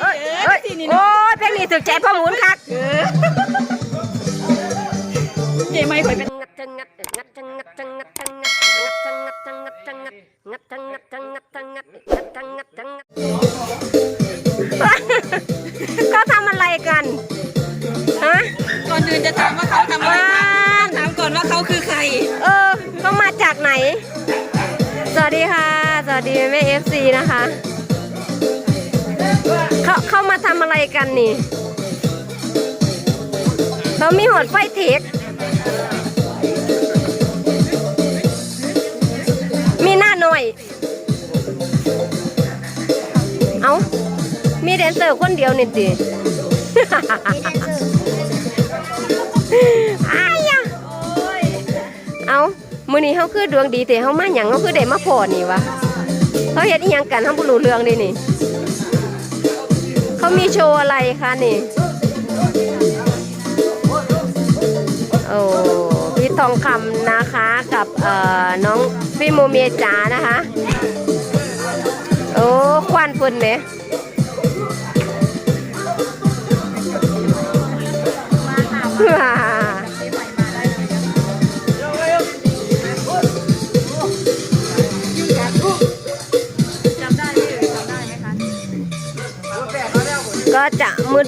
เฮ้ยเฮ้ยโอ้ยเพลงนี้ถึกใจพ่อหมุนคักเจไม่ค่อยเป็นงัดจังงัดงัดจังงัดจังงัดจังงัดงัดจังงัดจังงัดจังงัดงัดจังงัดจังงัดจังงัดงัดจังงัดจังงัดเขาทำอะไรกันฮะก่อนอื่นจะถามว่าเขาทำอะไรต้องถามก่อนว่าเขาคือใคร เออเขามาจากไหน สวัสดีค่ะ สวัสดีแม่เอฟซีนะคะ เขาเขามาทำอะไรกันนี่ เขามีหอดไฟเทคมีหน้าหน่อย เอามีแดนเซอร์คนเดียวนี่ดิอายะเอามื้อนี้เฮาคือดวงดีแต่เฮามาหยังเฮาคือได้มาพอนี่วะเขาเฮ็ดอีหยังกันเฮาบ่รู้เรื่องเดินี่ เขามีโชว์อะไรคะนี่ โอ้พี่ทองคำนะคะกับเอ่อน้องพี่โมเมียจ๋านะคะ โอ้ควันฝุ่นเนี่ยว้า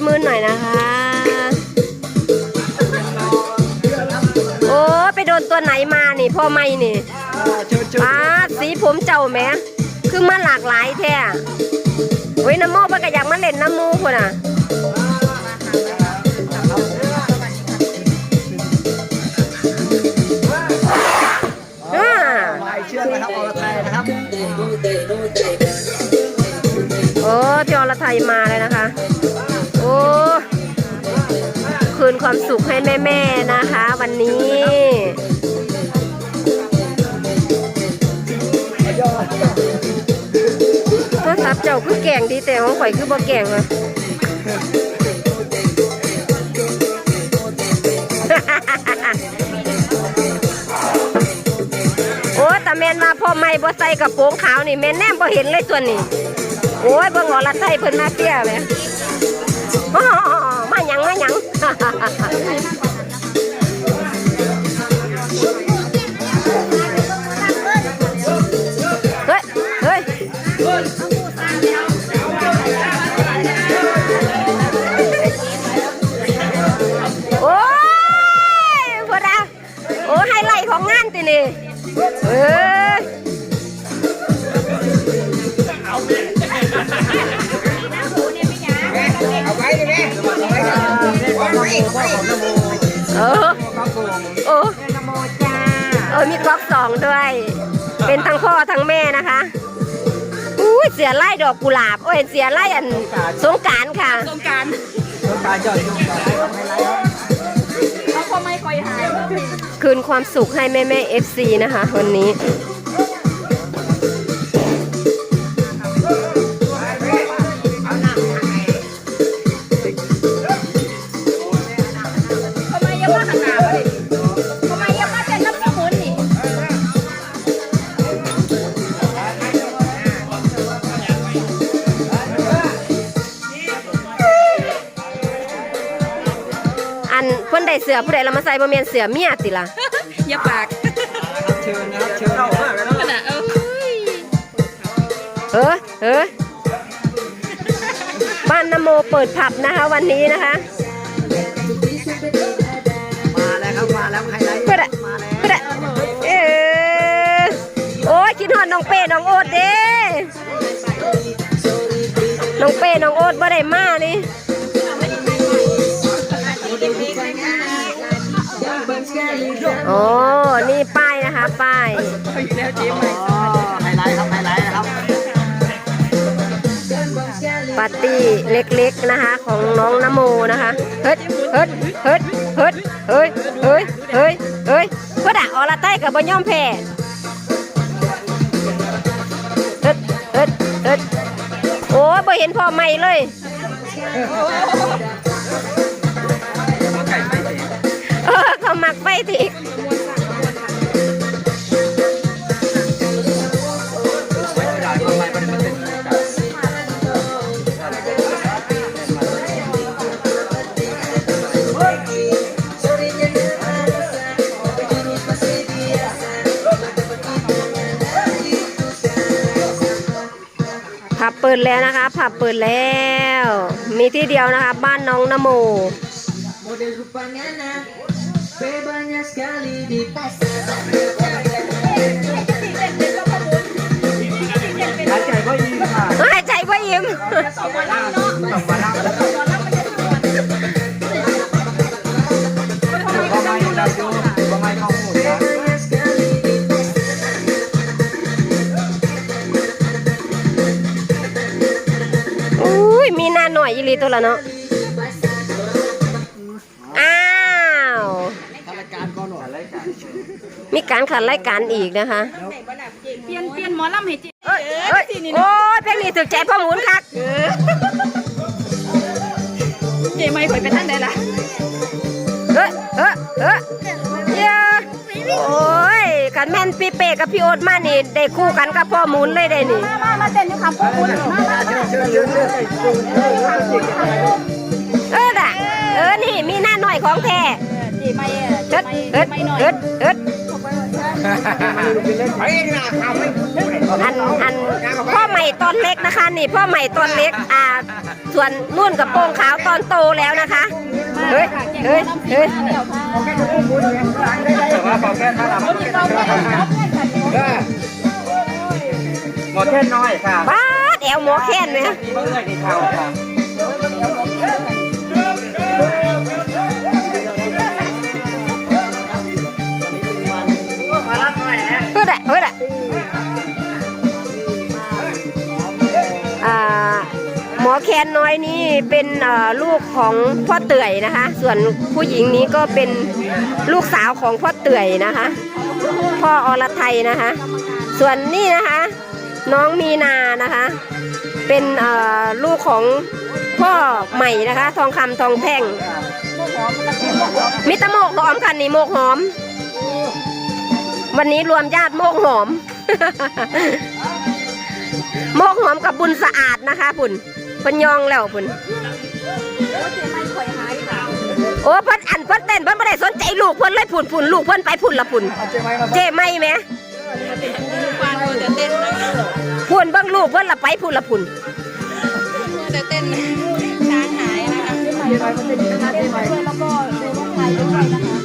มืดๆหน่อยนะคะ โอ้ไปโดนตัวไหนมานี่พ่อไม่นี่ป้าดสีผมเจ้าแหม่คือมาหลากหลายแท้เว้ยน้ำโมมันก็อยากมาเล่นน้ำมูคนอะ ความสุขให้แม่ๆนะคะ วันนี้โทรศัพท์เจ้าคือแก่งดีแต่ของข่อยคือบ่แก่งเลยโอ้แต่แมนว่าพ่อไม่บ่ใส่กระโปรงขาวนี่แมนแนมบ่เห็นเลยตัวนี้ โอ้ยเบิ่งอละไส้เพิ่นมาเตี้ยแหมอ้ ยังมาหยังเฮ้ย เฮ้ยโอ้ยพอดาโอ้ไฮไลท์ของงานตินี่เอ้ยเอ เอาไว้เอาไว้ของนโมเออครับผมโอ้เออมีก๊อกสองด้วย เป็นทั้งพ่อทั้งแม่นะคะอุ้ยเสียไล่ดอกกุหลาบโอ้ยเสียไล่อันสงกรารค่ะสงกรารต้องการยอดยุ่งต่อไปทำไฮไลท์ครับเขาก็ไม่ค่อยหายคืนความสุขให้แม่แม่เอฟซีนะคะ วันนี้ สือผู้ใดเรามาใส่บ่แม่นเสือเมียติล่ะอย่าปากเชิญนะครับเชิญเข้ามากเลยขนาดเอ้ยเออเออบ้านนโมเปิดผับนะคะวันนี้นะคะ มาแล้วครับมาแล้วไฮไลท์เพื่อนอะมาแล้วเพื่อนอะเออโอ้ยคิดฮอดน้องเป้น้องโอ๊ตเด้น้องเป้น้องโอ๊ตบ่ได้มานี่ โอ้นี่ป้ายนะคะ ป้ายแล้วเจ๊ใหม่อ๋อไฮไลท์ครับไฮไลท์นะครับปาร์ตี้เล็กๆนะคะ ของน้องนโมนะคะ เฮ้ยเฮ้ยเฮ้ยเฮ้ยเฮ้ยเฮ้ยเฮ้ยเฮ้ยก็ด่าออละใต้กับบ่ย่อมแพ้เฮ้ยเฮ้ยเฮ้ยโอ้ยบ่เห็นพ่อใหม่เลย เขามักไปทีผับเปิดแล้วนะคะ ผับเปิดแล้ว มีที่เดียวนะคะ บ้านน้องนโม model rupa Nana. Banyak sekali di หายใจก็ยิงค่ะหายใจว่ายิ้มต่อมาล่าต่อมาล่าก็ไม่ได้ดูก็ไม่เข้าหูนะอุ้ยมีหน้าหน่อยอีหลีตัวละเนาะ การขัดรายการอีกนะคะ เปลี่ยนเปลี่ยนหมอลำให้จิเอ้ยเอ้ยโอ้ยเพลงนี้ถึกใจพ่อหมุนคักเจไม่ข่อยไปทางใดล่ะเอ้ยเอ้ยเอ้ยเย้โอ้ยกันแม่นพี่เป้กับพี่โอ๊ตมานี่ได้คู่กันกับพ่อหมุนเลยได้นี่ มามามาเต้นอยู่คำพวกคุณมามาเชิญเชิญเชิญเชิญจูนเชิญเชิญเชิญเออน่ะเออนี่มีหน้าหน่อยของแท้เจไม่เอิดเจเอิดไม่หน่อย เอิดเอิดไอ้หน้าทำไม่อันอันพ่อใหม่ตอนเล็กนะคะ นี่พ่อใหม่ตอนเล็กอ่า ส่วนนุ่นกับโปรงขาวตอนโตแล้วนะคะเฮ้ยเฮ้ยเฮ้ยแต่ว่าบอกแค่ท่าทำหมดแค่น้อยค่ะบ้าดแอวหมอแค้นไหม แคนน้อยนี่เป็นลูกของพ่อเตื่อยนะคะ ส่วนผู้หญิงนี้ก็เป็นลูกสาวของพ่อเตื่อยนะคะ พ่ออรไทยนะคะ ส่วนนี่นะคะ น้องมีนานะคะ เป็นลูกของพ่อใหม่นะคะ ทองคำทองแท่งมิตรโมกหอมค่ะนี่โมกหอม วันนี้รวมญาติโมกหอม โมกหอมกับบุญสะอาดนะคะพุ่น เพิ่นยองแล้วพุ่นโอ้เพิ่นอันเพิ่นเต้นเพิ่นไม่ได้สนใจลูกเพิ่นเลยพุ่นพุ่นลูกเพิ่นไปพุ่นละพุ่นเอาเจ๊ไม่ไหมฟังแต่เต้นพุ่นเบิ่งลูกเพิ่นละไปพุ่นละพุ่นแต่เต้นช้างหายนะคะเจ๊ไม้มาเต้นหน้าเจ๊ไม้แล้วก็เต้นไทยด้วยนะคะ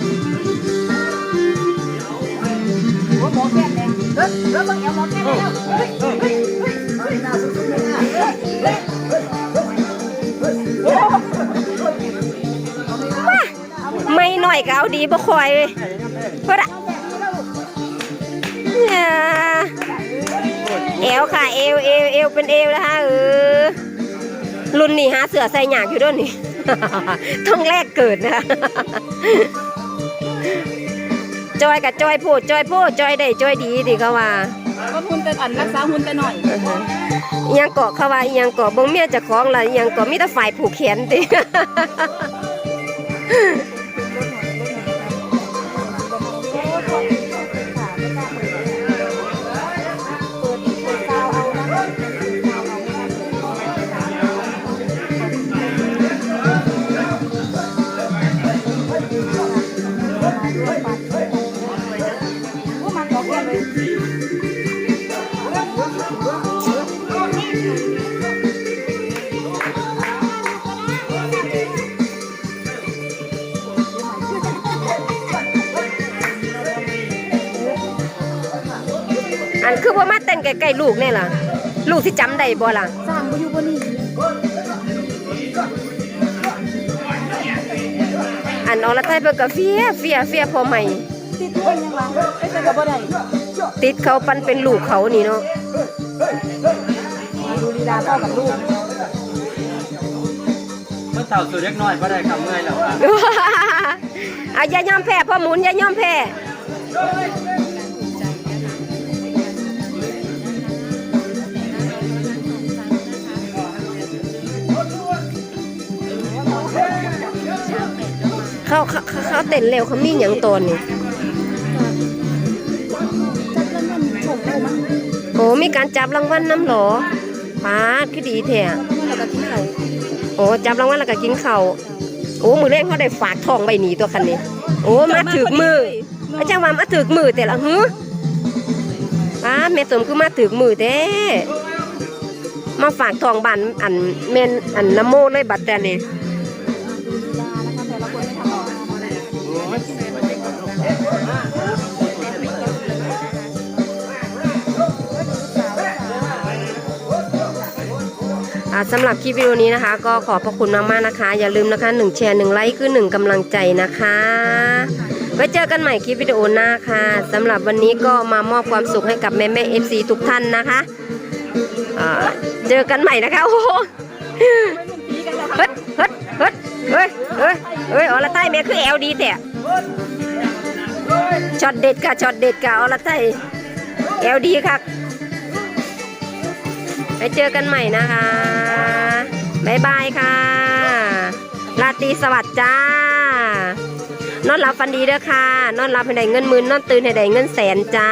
โอ้หมอแก้มแดงเฮ้ยแล้วบางเอวหมอแก้มแล้ว หน้าสุดๆเลยนะไม่หน่อยก็เอาดีบ่คอยเว้ยเพิ่นอะเนี่ยเอวค่ะเอวเอวเอวเป็นเอวนะคะเออรุ่นนี้หาเสือใส่หยากอยู่ด้วยนี่ ต้องแรกเกิดนะคะจอยกับจอยพูดจอยพูดจอยได้จอยดีที่เขาว่าก็หุ่นแต่อันรักษาหุ่นแต่หน่อยอิหยังเกาะเขาว่าอิหยังเกาะบงเมียเจะคล้าของละอิหยังเกาะมีแต่ฝ่ายผูกแขนติ Amém. อันคือว่ามาเต้นใกล้ๆลูกเนี่ยล่ะ ลูกที่จำได้บ่ล่ะ สร้างไปอยู่บนนี้อันอรไทยเพิ่นก็เฟียเฟียเฟียพอใหม่ ติดเพิ่นยังวะไอ้เต้นกับบ่ได้ติดเขาปันเป็นลูกเขานี่เนาะดูลีลาพ่อกับลูกเมื่อเต่าสุดเล็กน้อยก็ได้คำเมื่อยแล้วค่ะเอาอย่ายอมแพ้พ่อหมุนอย่ายอมแพ้ เขาเขาเขาเขาเต้นเร็วเขามีอย่างตนนี่โอ้มีการจับรางวัลน้ำหรอป้าดคือดีแท้แล้วก็กินข้าวโอ้จับรางวัลแล้วก็กินข้าวโอ้มือแรกเขาได้ฝากทองใบหนีตัวคันนี้ โอ้มาถึกมืออาจารย์ว่ามาถึกมือแต่ละหือป้าแม่สมคือมาถึกมือแท้มาฝากทองบันอันเมนอันน้ำโมเลยบัดแต่นี่ สำหรับคลิปวิดีโอนี้นะคะ ก็ขอบพระคุณมากๆนะคะ อย่าลืมนะคะ1แชร์1ไลค์คือ1กำลังใจนะคะ ไว้เจอกันใหม่คลิปวิดีโอหน้าค่ะสำหรับวันนี้ก็มามอบความสุขให้กับแม่แม่เอฟซีทุกท่านนะคะเจอกันใหม่นะคะโอ้เฮ้ยเฮ้ยเฮ้ยเฮ้ยเฮ้ยเฮ้ยอรไทยแม่คือแอลดีแต่ช็อตเด็ดค่ะช็อตเด็ดค่ะอรไทยแอลดีค่ะ ไปเจอกันใหม่นะคะบายบายค่ะ ราตรีสวัสดิ์จ้านอนรับฟันดีเด้อค่ะ นอนรับให้ได้เงินหมื่นนอนตื่นให้ได้เงินแสนจ้า